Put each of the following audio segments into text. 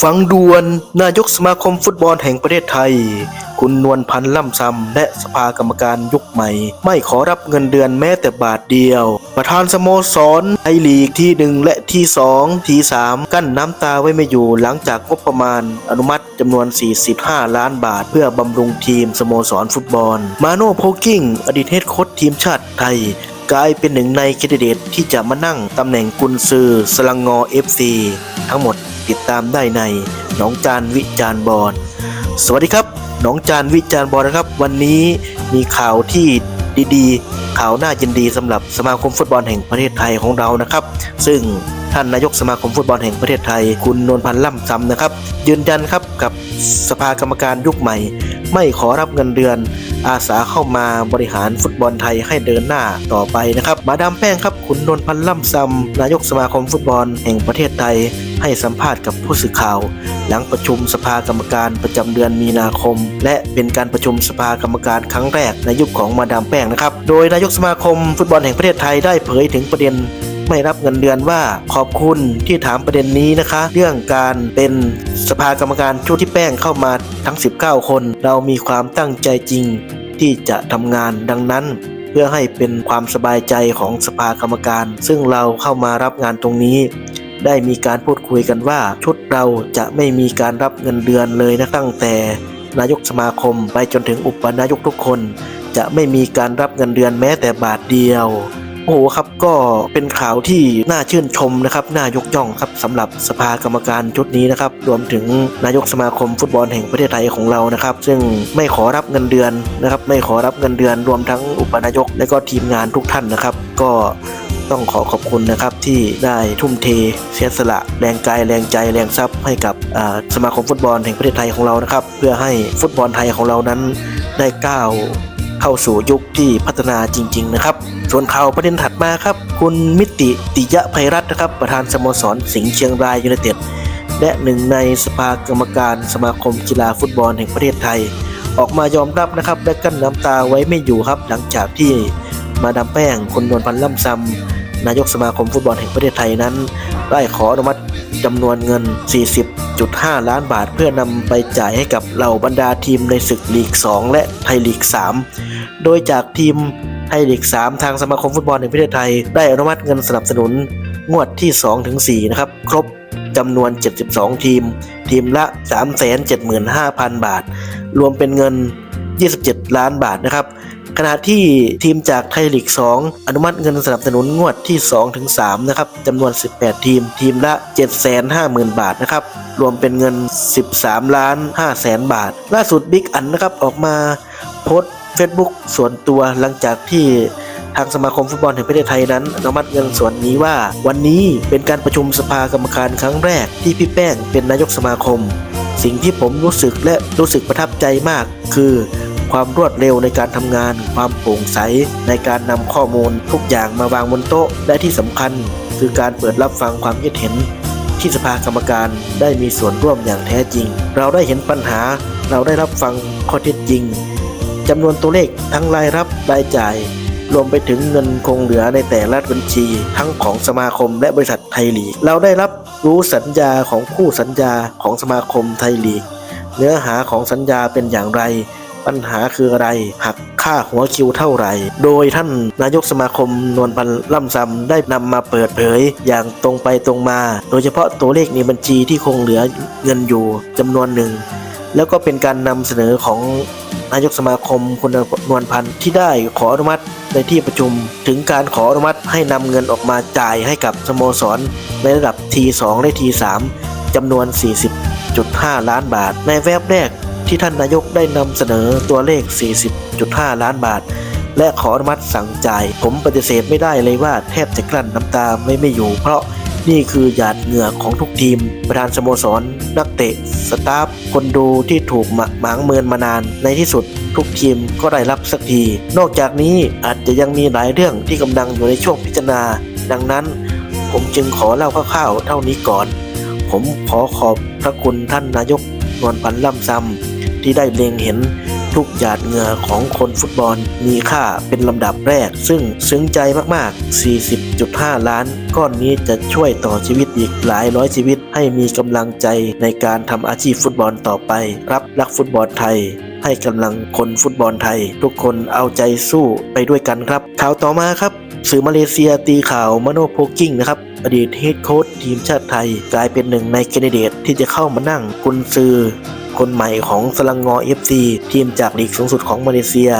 ฟังด่วนนายกสมาคมฟุตบอลแห่งประเทศไทย คุณนวลพันธ์ล่ำซำและสภากรรมการยุคใหม่ ไม่ขอรับเงินเดือนแม้แต่บาทเดียว ประธานสโมสรไทยลีกที่หนึ่งและที่สองที่สามกั้นน้ำตาไว้ไม่อยู่หลังจากงบประมาณ อนุมัติจำนวน 45 ล้านบาท เพื่อบำรุงทีมสโมสรฟุตบอล มาโน่โพกิ้ง อดีตเฮดโค้ชทีมชาติไทยกลายเป็นหนึ่งในแคนดิเดตที่จะมานั่งตำแหน่งกุนซือสลังงอ FC ทั้งหมด ติดตามได้ในหนองจานวิจารบอลสวัสดีครับหนองจานวิจารบอลนะครับ วันนี้มีข่าวที่ดีๆ ข่าวน่ายินดีสำหรับสมาคมฟุตบอลแห่งประเทศไทยของเรานะครับ ซึ่งท่านนายกสมาคมฟุตบอลแห่งประเทศไทย คุณนวลพันธ์ล่ำซำนะครับ ยืนยันครับกับสภากรรมการยุคใหม่ ไม่ขอรับเงินเดือน อาสาเข้ามาบริหารฟุตบอลไทยให้เดินหน้าต่อไปนะครับ มาดามแป้งครับ คุณนนพันธ์ล่ำซำนายกสมาคมฟุตบอลแห่งประเทศไทย ให้สัมภาษณ์กับผู้สื่อข่าว หลังประชุมสภากรรมการประจำเดือนมีนาคม และเป็นการประชุมสภากรรมการครั้งแรกในยุคของมาดามแป้งนะครับ โดยนายกสมาคมฟุตบอลแห่งประเทศไทยได้เผยถึงประเด็นไม่รับเงินเดือนว่าขอบคุณที่ถามประเด็นนี้นะคะ เรื่องการเป็นสภากรรมการชุดที่แป้งเข้ามาทั้ง 19 คน เรามีความตั้งใจจริงที่จะทำงานดังนั้น เพื่อให้เป็นความสบายใจของสภากรรมการ ซึ่งเราเข้ามารับงานตรงนี้ ได้มีการพูดคุยกันว่า ชุดเราจะไม่มีการรับเงินเดือนเลยนะตั้งแต่ นายกสมาคมไปจนถึงอุปนายกทุกคน จะไม่มีการรับเงินเดือนแม้แต่บาทเดียวโอ้โหครับก็เป็นข่าวที่น่าชื่นชมนะครับน่ายกย่องครับสำหรับสภากรรมการชุดนี้นะครับรวมถึงนายกสมาคมฟุตบอลแห่งประเทศไทยของเรานะครับ ซึ่งไม่ขอรับเงินเดือนนะครับ ไม่ขอรับเงินเดือน รวมทั้งอุปนายกและก็ทีมงานทุกท่านนะครับ ก็ ต้องขอขอบคุณนะครับที่ได้ทุ่มเทเสียสละแรงกายแรงใจแรงทรัพย์ให้กับสมาคมฟุตบอลแห่งประเทศไทยของเรานะครับ เพื่อให้ฟุตบอลไทยของเรานั้นได้ก้าวเข้าสู่ยุคที่พัฒนาจริง ๆ นะครับ ส่วนข่าวประเด็นถัดมาครับ คุณมิติติยะภัยรัตน์นะครับ ประธานสโมสรสิงห์เชียงรายยูไนเต็ดและหนึ่งในสภากรรมการสมาคมกีฬาฟุตบอลแห่งประเทศไทย ออกมายอมรับนะครับและกั้นน้ำตาไว้ไม่อยู่ครับ หลังจากที่ มาดามแป้งคุณนวลพันธ์ล่ำซำนายกสมาคมฟุตบอลแห่งประเทศไทยนั้น ได้ขออนุมัติจำนวนเงิน 40.5 ล้านบาท เพื่อนำไปจ่ายให้กับเหล่าบรรดาทีมในศึกลีก 2 และไทยลีก 3 โดยจากทีมไทยลีก 3 ทางสมาคมฟุตบอลแห่งประเทศไทย ได้อนุมัติเงินสนับสนุนงวดที่ 2-4 นะครับ ครบจำนวน 72 ทีม ทีมละ 375,000 บาท รวมเป็นเงิน 27 ล้านบาทนะครับ ขณะที่ทีมจากไทยลีก 2 อนุมัติเงินสนับสนุนงวดที่ 2 ถึง 3 นะครับจำนวน 18 ทีม ทีมละ 750,000 บาทนะครับ รวมเป็นเงิน 13 ล้าน5แสนบาท ล่าสุดบิ๊กอันนะครับออกมาโพสต์ Facebook ส่วนตัวหลังจากที่ทางสมาคมฟุตบอลแห่งประเทศไทยนั้นอนุมัติเงินส่วนนี้ว่า วันนี้เป็นการประชุมสภากรรมการครั้งแรกที่พี่แป้งเป็นนายกสมาคม สิ่งที่ผมรู้สึกและรู้สึกประทับใจมาก คือ ความรวดเร็วในการทำงาน ความโปร่งใส ในการนำข้อมูลทุกอย่างมาวางบนโต๊ะและที่สำคัญ คือการเปิดรับฟังความคิดเห็น ที่สภากรรมการได้มีส่วนร่วมอย่างแท้จริง เราได้เห็นปัญหา เราได้รับฟังข้อเท็จจริงจำนวนตัวเลขทั้งรายรับรายจ่าย รวมไปถึงเงินคงเหลือในแต่ละบัญชี ทั้งของสมาคมและบริษัทไทยลีก เราได้รับรู้สัญญาของคู่สัญญาของสมาคมไทยลีก เนื้อหาของสัญญาเป็นอย่างไร ปัญหาคืออะไรหักค่าหัวคิวเท่าไหร่ โดยท่านนายกสมาคมนวลพันธ์ล่ำซำได้นำมาเปิดเผย อย่างตรงไปตรงมา โดยเฉพาะตัวเลขในบัญชีที่คงเหลือเงินอยู่จำนวนหนึ่ง แล้วก็เป็นการนำเสนอของนายกสมาคมคุณนวลพันธ์ที่ได้ขออนุมัติในที่ประชุม ถึงการขออนุมัติให้นำเงินออกมาจ่ายให้กับสโมสร ในระดับ T2 และ T3 จำนวน 40.5 ล้านบาท ในแวบแรก ที่ท่านนายกได้นำเสนอตัวเลข 40.5 ล้านบาท และขออนุมัติสั่งจ่าย ผมปฏิเสธไม่ได้เลยว่าแทบจะกลั้นน้ำตาไม่ไม่อยู่ เพราะนี่คือหยาดเหงื่อของทุกทีม ประธานสโมสร นักเตะ สตาฟ คนดูที่ถูกหมมางเมินมานาน ในที่สุดทุกทีมก็ได้รับสักที นอกจากนี้อาจจะยังมีหลายเรื่องที่กำลังอยู่ในช่วงพิจารณา ดังนั้น ผมจึงขอเล่าคร่าวๆเท่านี้ก่อน ผมขอขอบพระคุณท่านนายกนวลพันธ์ล่ำซำ ที่ได้เล็งเห็นทุกหยาดเหงื่อของคนฟุตบอลมีค่าเป็นลำดับแรก ซึ่งซึ้งใจมากๆ 40.5 ล้าน ก้อนนี้จะช่วยต่อชีวิตอีกหลายร้อยชีวิต ให้มีกำลังใจในการทำอาชีพฟุตบอลต่อไป รับรักฟุตบอลไทย ให้กำลังคนฟุตบอลไทย ทุกคนเอาใจสู้ไปด้วยกันครับ ข่าวต่อมาครับ สื่อมาเลเซียตีข่าวมโนโพกิ้งนะครับอดีตเฮดโค้ชทีมชาติไทย กลายเป็นหนึ่งในแคนดิเดตที่จะเข้ามานั่งกุนซือ คนใหม่ของสลังงอ FC ทีมจากลีกสูงสุดของมาเลเซีย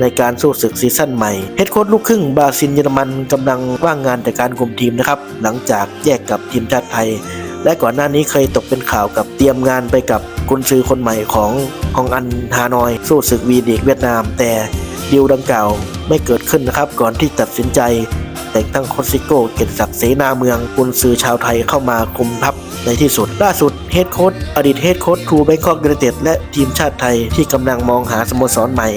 ในการสู้ศึกซีซั่นใหม่ เฮดโค้ชลูกครึ่งบราซิลเยอรมันกำลังว่างงานจากการคุมทีมนะครับ หลังจากแยกกับทีมชาติไทย และก่อนหน้านี้เคยตกเป็นข่าวกับเตรียมงานไปกับกุนซือคนใหม่ของฮองอันฮานอย สู้ศึกวีดีกเวียดนาม แต่ดีลดังกล่าวไม่เกิดขึ้นนะครับ ก่อนที่ตัดสินใจ แต่งตั้งโคซิโก้เกียรติศักดิ์เสนาเมืองกุนซือชาวไทยเข้ามาคุมทัพ ในที่สุด ล่าสุดเฮดโค้ชอดีตเฮดโค้ชทูแบงคอกยูไนเต็ดและทีมชาติไทยที่กำลังมองหาสโมสรใหม่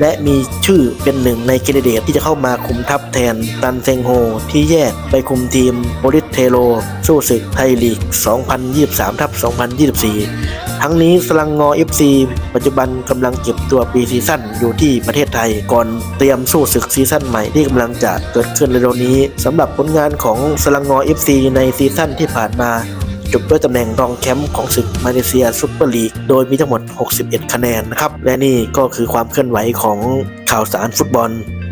และมีชื่อเป็นหนึ่งในแคนดิเดตที่จะเข้ามาคุมทัพแทนตันเซงโฮ ที่แยกไปคุมทีมโปลิสเทโล สู้ศึกไทยลีก 2023ทับ2024ทั้งนี้สลังงอ FC ปัจจุบันกำลังเก็บตัวปีซีซั่นอยู่ที่ประเทศไทย ก่อนเตรียมสู้ศึกซีซั่นใหม่ที่กำลังจะเกิดขึ้นเร็วนี้สำหรับผลงานของสลังงอ FC ในซีซั่นที่ผ่านมา จบด้วยตำแหน่งรองแชมป์ของศึกมาเลเซียซุปเปอร์ลีก โดยมีทั้งหมด 61 คะแนนนะครับ และนี่ก็คือความเคลื่อนไหวของข่าวสารฟุตบอล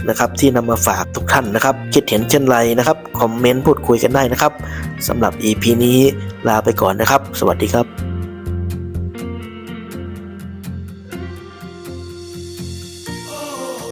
นะครับที่นำมาฝากทุกท่านนะครับ คิดเห็นเช่นไรนะครับ คอมเมนต์พูดคุยกันได้นะครับสำหรับ EP นี้ลาไปก่อนนะครับ สวัสดีครับ